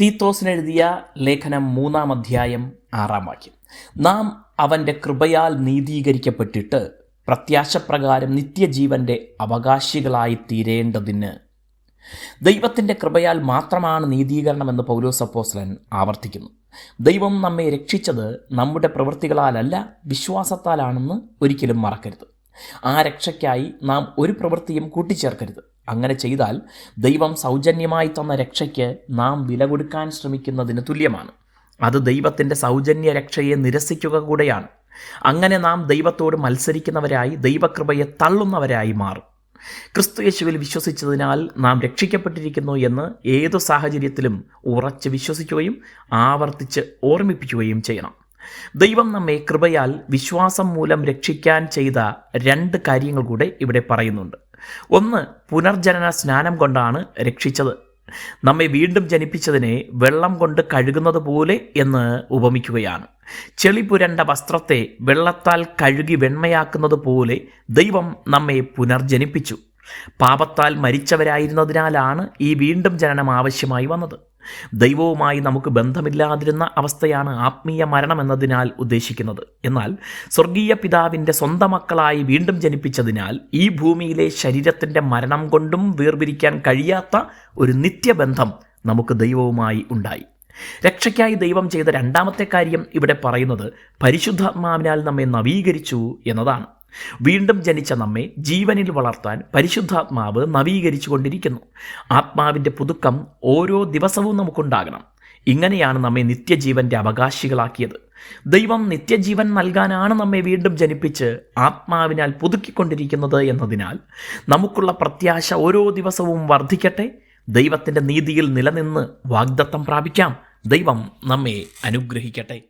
തീത്തോസിനെഴുതിയ ലേഖനം മൂന്നാം അധ്യായം ആറാം വാക്യം. നാം അവന്റെ കൃപയാൽ നീതീകരിക്കപ്പെട്ടിട്ട് പ്രത്യാശപ്രകാരം നിത്യജീവന്റെ അവകാശികളായി തീരേണ്ടതിന് ദൈവത്തിന്റെ കൃപയാൽ മാത്രമാണ് നീതീകരണമെന്ന് പൗലോസ് അപ്പോസ്ലൻ ആവർത്തിക്കുന്നു. ദൈവം നമ്മെ രക്ഷിച്ചത് നമ്മുടെ പ്രവൃത്തികളാലല്ല വിശ്വാസത്താലാണെന്ന് ഒരിക്കലും മറക്കരുത്. ആ രക്ഷയ്ക്കായി നാം ഒരു പ്രവൃത്തിയും കൂട്ടിച്ചേർക്കരുത്. അങ്ങനെ ചെയ്താൽ ദൈവം സൗജന്യമായി തന്ന രക്ഷയ്ക്ക് നാം വില കൊടുക്കാൻ ശ്രമിക്കുന്നതിന് തുല്യമാണ്. അത് ദൈവത്തിന്റെ സൗജന്യ രക്ഷയെ നിരസിക്കുക കൂടെയാണ്. അങ്ങനെ നാം ദൈവത്തോട് മത്സരിക്കുന്നവരായി ദൈവകൃപയെ തള്ളുന്നവരായി മാറും. ക്രിസ്തു യേശുവിൽ വിശ്വസിച്ചതിനാൽ നാം രക്ഷിക്കപ്പെട്ടിരിക്കുന്നു എന്ന് ഏതു സാഹചര്യത്തിലും ഉറച്ച് വിശ്വസിക്കുകയും ആവർത്തിച്ച് ഓർമ്മിപ്പിക്കുകയും ചെയ്യണം. ദൈവം നമ്മെ കൃപയാൽ വിശ്വാസം മൂലം രക്ഷിക്കാൻ ചെയ്ത രണ്ട് കാര്യങ്ങൾ കൂടെ ഇവിടെ പറയുന്നുണ്ട്. ഒന്ന് പുനർജനന സ്നാനം കൊണ്ടാണ് രക്ഷിച്ചത്. നമ്മെ വീണ്ടും ജനിപ്പിച്ചതിനെ വെള്ളം കൊണ്ട് കഴുകുന്നത് പോലെ എന്ന് ഉപമിക്കുകയാണ്. ചെളി പുരണ്ട വസ്ത്രത്തെ വെള്ളത്താൽ കഴുകി വെണ്മയാക്കുന്നത് പോലെ ദൈവം നമ്മെ പുനർജനിപ്പിച്ചു. പാപത്താൽ മരിച്ചവരായിരുന്നതിനാലാണ് ഈ വീണ്ടും ജനനം ആവശ്യമായി വന്നത്. ദൈവവുമായി നമുക്ക് ബന്ധമില്ലാതിരുന്ന അവസ്ഥയാണ് ആത്മീയ മരണം എന്നതിനാൽ ഉദ്ദേശിക്കുന്നത്. എന്നാൽ സ്വർഗീയ പിതാവിന്റെ സ്വന്തം മക്കളായി വീണ്ടും ജനിപ്പിച്ചതിനാൽ ഈ ഭൂമിയിലെ ശരീരത്തിന്റെ മരണം കൊണ്ടും വേർപിരിക്കാൻ കഴിയാത്ത ഒരു നിത്യബന്ധം നമുക്ക് ദൈവവുമായി ഉണ്ടായി. രക്ഷയ്ക്കായി ദൈവം ചെയ്ത രണ്ടാമത്തെ കാര്യം ഇവിടെ പറയുന്നത് പരിശുദ്ധാത്മാവിനാൽ നമ്മെ നവീകരിച്ചു എന്നതാണ്. വീണ്ടും ജനിച്ച നമ്മെ ജീവനിൽ വളർത്താൻ പരിശുദ്ധാത്മാവ് നവീകരിച്ചു കൊണ്ടിരിക്കുന്നു ആത്മാവിന്റെ പുതുക്കം ഓരോ ദിവസവും നമുക്കുണ്ടാകണം. ഇങ്ങനെയാണ് നമ്മെ നിത്യജീവന്റെ അവകാശികളാക്കിയത്. ദൈവം നിത്യജീവൻ നൽകാനാണ് നമ്മെ വീണ്ടും ജനിപ്പിച്ച് ആത്മാവിനാൽ പുതുക്കിക്കൊണ്ടിരിക്കുന്നത് എന്നതിനാൽ നമുക്കുള്ള പ്രത്യാശ ഓരോ ദിവസവും വർദ്ധിക്കട്ടെ. ദൈവത്തിന്റെ നീതിയിൽ നിലനിന്ന് വാഗ്ദത്തം പ്രാപിക്കാം. ദൈവം നമ്മെ അനുഗ്രഹിക്കട്ടെ.